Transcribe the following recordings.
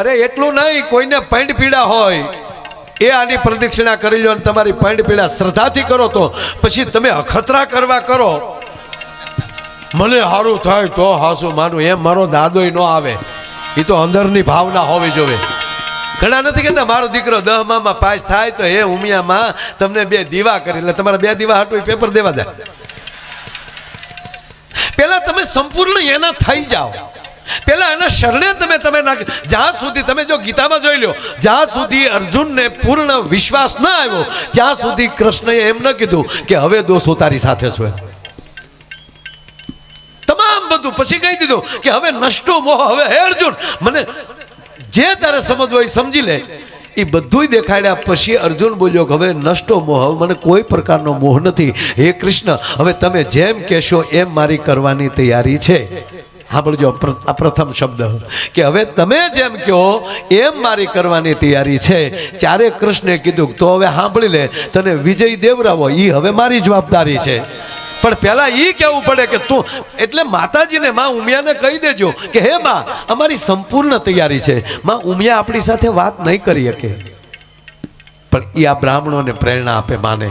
અરે, એટલું નહીં, કોઈને પૈંડ પીડા હોય, એ આની પ્રદક્ષિણા કરી લો અને તમારી પૈંડ પીડા શ્રદ્ધાથી કરો તો. પછી તમે અખતરા કરવા કરો. મને સારું થાય તો હાસું માનું, એમ મારો દાદોય ન આવે. એ તો અંદરની ભાવના હોવી જોવે. ઘણા નથી કહેતા, મારો દીકરો દહમામાં પાસ થાય તો હે ઉમિયામાં તમને બે દીવા કરી. એટલે તમારા બે દીવા હાટું પેપર દેવા દે. પેલા તમે સંપૂર્ણ એના થઈ જાઓ. પેલા એના શરણે તમે તમે નાખ જ્યાં સુધી તમે જો ગીતામાં જોઈ લો જ્યાં સુધી અર્જુનને પૂર્ણ વિશ્વાસ ન આવ્યો ત્યાં સુધી કૃષ્ણએ એમ ન કીધું કે હવે દોષો તારી સાથે છો. તમામ બધું પછી કહી દીધું કે હવે નષ્ટો મોહ, હવે હે અર્જુન, મને જે તારે સમજવું એ સમજી લે. એ બધુંય દેખાડ્યા પછી અર્જુન બોલ્યો કે હવે નષ્ટો મોહ મને કોઈ પ્રકારનો મોહ નથી. હે કૃષ્ણ, હવે તમે જેમ કહેશો એમ મારી કરવાની તૈયારી છે. સાંભળજો આ પ્રથમ શબ્દ. કે હવે તમે જેમ કહો, એમ મારી કરવાની તૈયારી છે. ત્યારે કૃષ્ણે કીધું, તો હવે સાંભળી લે, તને વિજય દેવરાવો એ હવે મારી જવાબદારી છે. પણ પહેલા એ કહેવું પડે કે તું, એટલે માતાજીને માં ઉમિયાને કહી દેજો કે, હે માં, અમારી સંપૂર્ણ તૈયારી છે. માં ઉમિયા આપણી સાથે વાત નહીં કરી શકે. પણ એ આ બ્રાહ્મણોને પ્રેરણા આપે માને.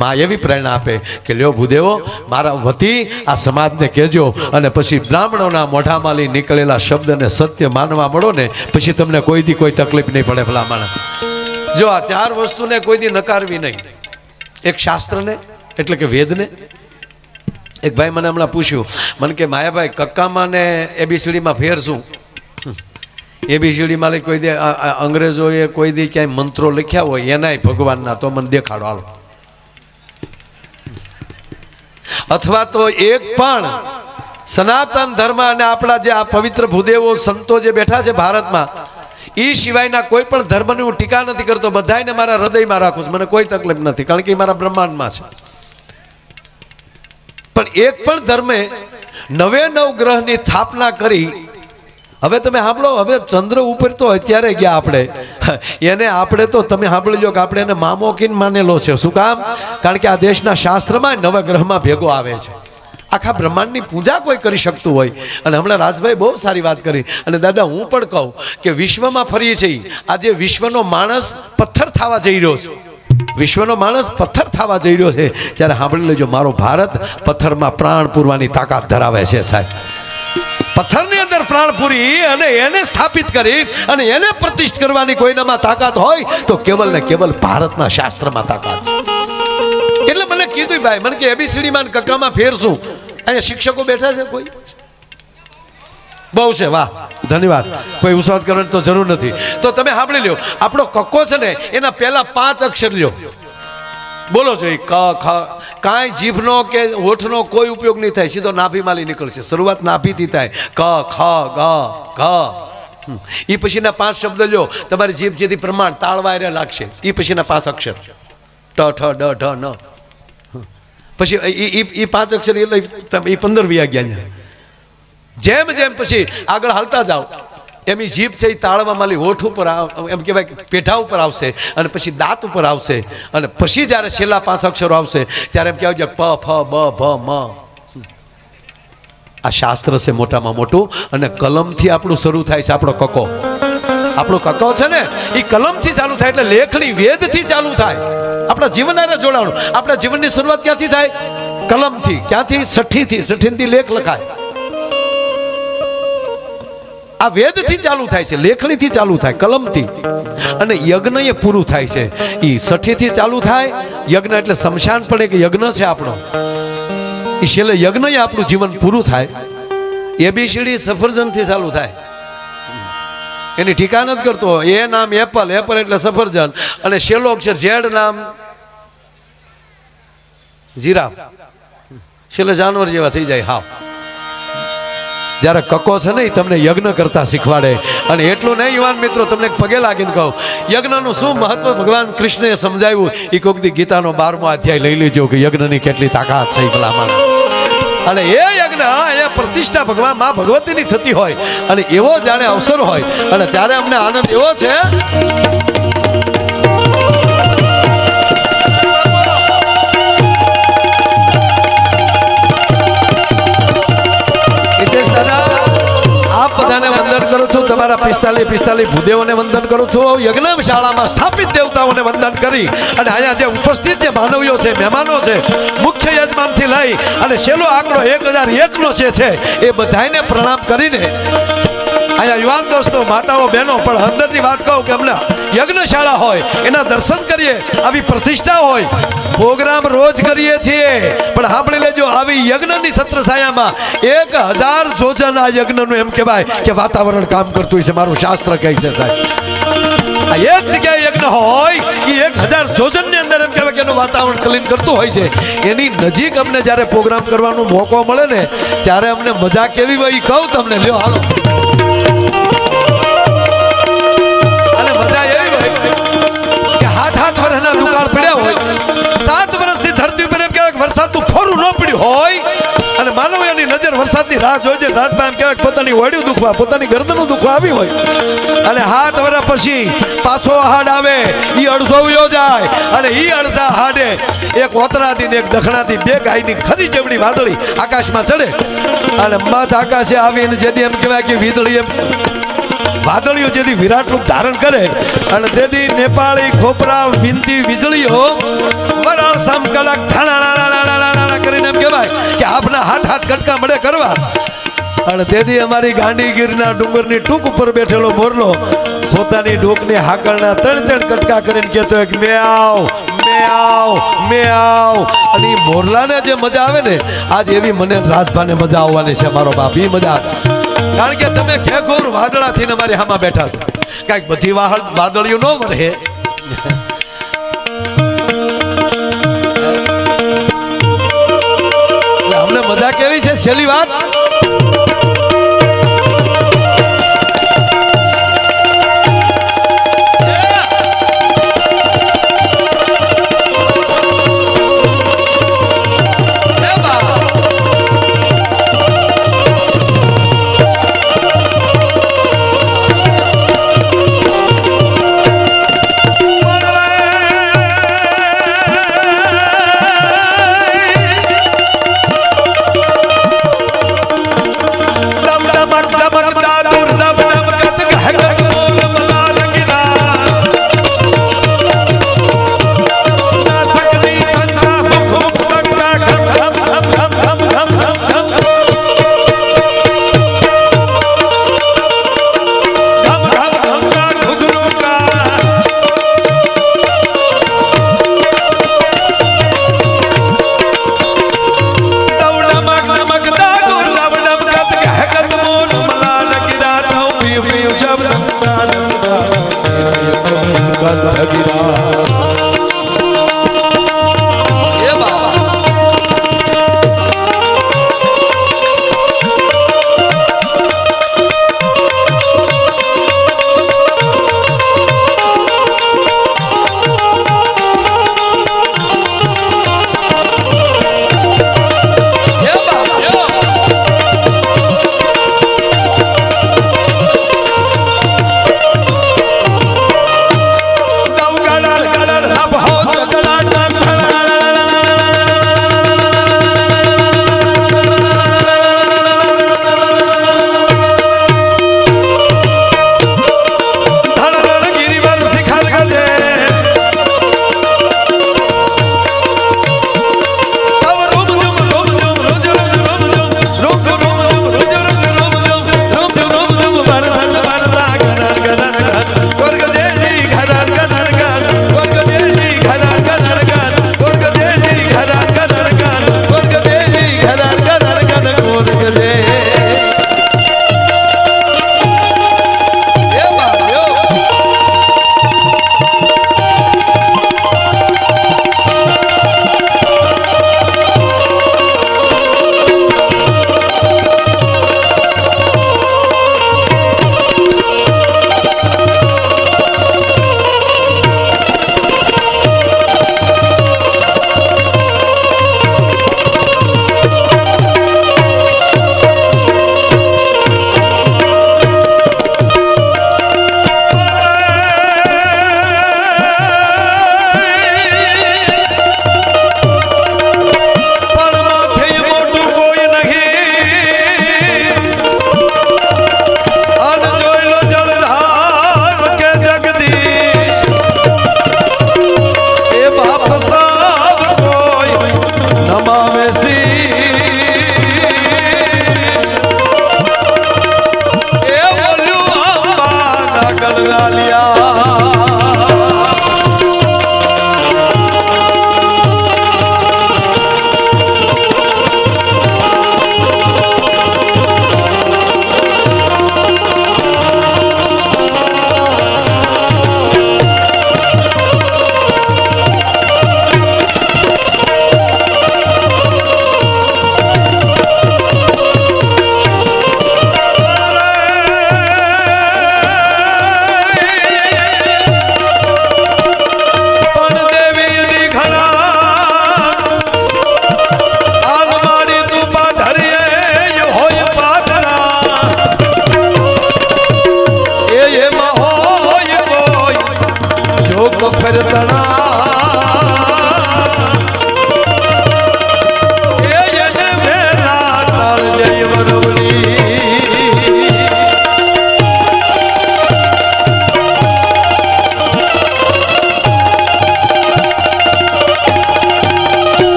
માં એવી પ્રેરણા આપે કે લ્યો ભૂદેવો, મારા વતી આ સમાજને કહેજો અને પછી બ્રાહ્મણોના મોઢામાંથી નીકળેલા શબ્દને સત્ય માનવા મળો ને, પછી તમને કોઈ દી કોઈ તકલીફ નહીં પડે ભલા જો આ ચાર વસ્તુને કોઈ દી નકારવી નહીં. એક શાસ્ત્રને, એટલે કે વેદને. એક ભાઈ મને હમણાં પૂછ્યું, મને કે માયાભાઈ, કક્કામાં ને એબીસીડીમાં ફેર શું? એબીસીડીમાં કોઈ દે અંગ્રેજોએ કોઈ દી ક્યાંય મંત્રો લખ્યા હોય, એનાય ભગવાનના, તો મને દેખાડો, હાલો. અથવા તો એક પણ સનાતન ધર્મ અને આપણા જે આ પવિત્ર ભૂદેવો, સંતો જે બેઠા છે ભારતમાં એ સિવાયના કોઈ પણ ધર્મની હું ટીકા નથી કરતો, બધાયને મારા હૃદયમાં રાખું છું. મને કોઈ તકલીફ નથી, કારણ કે એ મારા બ્રહ્માંડમાં છે. પણ એક પણ ધર્મે નવે નવ ગ્રહની સ્થાપના કરી હવે તમે સાંભળો, હવે ચંદ્ર ઉપર તો અત્યારે ગયા આપણે. એને આપણે તો, તમે સાંભળી લો કે આપણે એને મામોકીન માનેલો છે. શું કામ? કારણ કે આ દેશના શાસ્ત્રમાં નવગ્રહમાં ભેગો આવે છે. આખા બ્રહ્માંડની પૂજા કોઈ કરી શકતું હોય. અને હમણાં રાજભાઈ બહુ સારી વાત કરી. અને દાદા, હું પણ કહું કે વિશ્વમાં ફરીએ છીએ. આજે વિશ્વનો માણસ પથ્થર થવા જઈ રહ્યો છે. વિશ્વનો માણસ પથ્થર થવા જઈ રહ્યો છે. ત્યારે સાંભળી લેજો, મારો ભારત પથ્થરમાં પ્રાણ પૂરવાની તાકાત ધરાવે છે, સાહેબ. પથ્થરની અંદર પ્રાણ પૂરી અને એને સ્થાપિત કરી અને એને પ્રતિષ્ઠ કરવાની કોઈનામાં તાકાત હોય, તો કેવલ ને કેવલ ભારતના શાસ્ત્રમાં તાકાત છે. એટલે મને કીધું ભાઈ, મને કે એબીસીડીમાં કક્કામાં ફેરશું અહીંયા શિક્ષકો બેઠા છે કોઈ? બહુ છે, વાહ, ધન્યવાદ. કોઈ ઉસ્વાદ કરવાની તો જરૂર નથી. તો તમે સાંભળી લ્યો, આપણો કક્કો છે ને, એના પહેલા પાંચ અક્ષર લ્યો. બોલો જોઈએ કાંઈ જીભનો કે હોઠનો કોઈ ઉપયોગ નહીં થાય, સીધો નાભીમાલી નીકળશે. શરૂઆત નાભીથી થાય. ક, ખ, ગ ઘ એ પછીના પાંચ શબ્દ લ્યો. તમારી જીભ જેથી પ્રમાણ તાળવાયરે લાગશે. એ પછીના પાંચ અક્ષર. ટ, ઠ, ડ, ઢ, ન. પછી એ પાંચ અક્ષર એટલે એ પંદર વી ગયા જેમ જેમ પછી આગળ હાલતા જાઓ. એમ ઈ જીભ છે એ તાળવા માલી હોઠ ઉપર એમ કહેવાય કે પેઢા ઉપર આવશે અને પછી દાંત ઉપર આવશે. અને પછી જ્યારે છેલ્લા પાંચ અક્ષરો આવશે, ત્યારે એમ કહેવાય છે પ, ફ, બ ભ મ. આ શાસ્ત્ર છે મોટામાં મોટું અને કલમથી આપણું શરૂ થાય છે આપણો કકો. આપણો કકો છે ને, એ કલમથી ચાલુ થાય એટલે લેખણી વેદથી ચાલુ થાય. આપણા જીવન હારે જોડાણું આપણા જીવનની શરૂઆત ક્યાંથી થાય? કલમથી. ક્યાંથી? સઠ્ઠીથી. સઠ્ઠીથી લેખ લખાય. આ વેદથી ચાલુ થાય છે, લેખણીથી ચાલુ થાય, કલમથી. અને યજ્ઞ એ પૂરું થાય છે. એ સઠીથી ચાલુ થાય, યજ્ઞ એટલે શમશાન પણ એક યજ્ઞ છે આપણો. એ છેલ્લે યજ્ઞ એ આપણું જીવન પૂરું થાય. એબીસીડી સફરજનથી ચાલુ થાય. એની ઠીકા નથી કરતો. એ નામ એપલ એપલ એટલે સફરજન. અને છેલ્લો અક્ષર ઝેડ નામ જીરાફ. છેલ્લે જાનવર જેવા થઈ જાય હાવ જ્યારે કકો છે ને ઈ તમને યજ્ઞ કરતા શીખવાડે. અને એટલું નહીં, યુવાન મિત્રો, તમને પગે લાગીને કહું. યજ્ઞનું શું મહત્વ? ભગવાન કૃષ્ણએ સમજાવ્યું. એ કોકદી ગીતાનો બારમો અધ્યાય લઈ લેજો કે યજ્ઞની કેટલી તાકાત છે ભલામણ. અને એ યજ્ઞ એ પ્રતિષ્ઠા ભગવાનમાં ભગવતીની થતી હોય. અને એવો જાણે અવસર હોય. અને ત્યારે અમને આનંદ એવો છે બધાને વંદન કરું છું, તમારા પિસ્તાલીસ પિસ્તાલીસ ભૂદેવોને વંદન કરું છું યજ્ઞ શાળામાં સ્થાપિત દેવતાઓને વંદન કરી અને અહીંયા જે ઉપસ્થિત જે માનવીઓ છે, મહેમાનો છે, મુખ્ય યજમાનથી લઈ અને છેલ્લો આંકડો એક હજાર એકનો જે છે, એ બધાને પ્રણામ કરીને અહીંયા યુવાન દોસ્તો, માતાઓ, બહેનો, પણ અંદરની વાત કહું કે અમને યજ્ઞશાળા હોય, એના દર્શન કરીએ, આવી પ્રતિષ્ઠા હોય પ્રોગ્રામ રોજ કરીએ છીએ. પણ સાંભળી લેજો, આવી યજ્ઞની સત્રછાયામાં એક હજાર જોજન યજ્ઞનું એમ કહેવાય કે વાતાવરણ કામ કરતું છે. મારું શાસ્ત્ર કહે છે સાહેબ. એક જગ્યાએ યજ્ઞ હોય એ એક હજાર જોજનની અંદર એમ કહેવાય કે એનું વાતાવરણ ક્લીન કરતું હોય છે. એની નજીક અમને જ્યારે પ્રોગ્રામ કરવાનો મોકો મળે ને, ત્યારે અમને મજા કેવી હોય એ કહું તમને. લ્યો, હાલો. અને મજા એવી હોય કે હાથ હાથ વર્ષના દુકાળ પડ્યા ફોરું હોય. અને માનવ એની નજર વરસાદની રાહ જોઈ છે. રાતમાં એમ કહેવાય પોતાની વડ્યું દુખવા, પોતાની ગરદનું દુખવા આવી હોય. અને હાથ વર્ષ પછી પાછો હાડ આવે. એ અડધો વયો જાય. અને એ અડધા હાડે એક ઓતરાથી ને એક દખણાથી બે ગાયની ખરી જેવડી વાદળી આકાશમાં ચડે. અને મત આકાશે આવીને જેથી એમ કહેવાય કે વીજળી એમ. વાદળીઓ જેથી વિરાટ રૂપ ધારણ કરે. અને તેથી નેપાળી, ખોપરા વિનતી વીજળીઓ વરાળ સમ કડક કરીને એમ કહેવાય કે આપના હાથ હાથ કટકા મળે કરવા. અને તેથી અમારી ગાંડીગીરના ડુંગરની ટૂંક ઉપર બેઠેલો મોરલો પોતાની ડોકની હાકળના ત્રણ ત્રણ કટકા કરીને કહેતો કે, મેં આવ, મે આવ મે આવ. અને જે મજા આવે ને, આજ એવી મને રાજભાને મજા આવવાની છે મારો બાપ એ મજા. કારણ કે તમે ઘેઘોર વાદળાથી ને મારી હામાં બેઠા છો. કાંઈક બધી વાદળીઓ ન વરહે. છેલ્લી વાત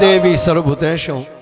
દેવી સર્વભૂતેષુ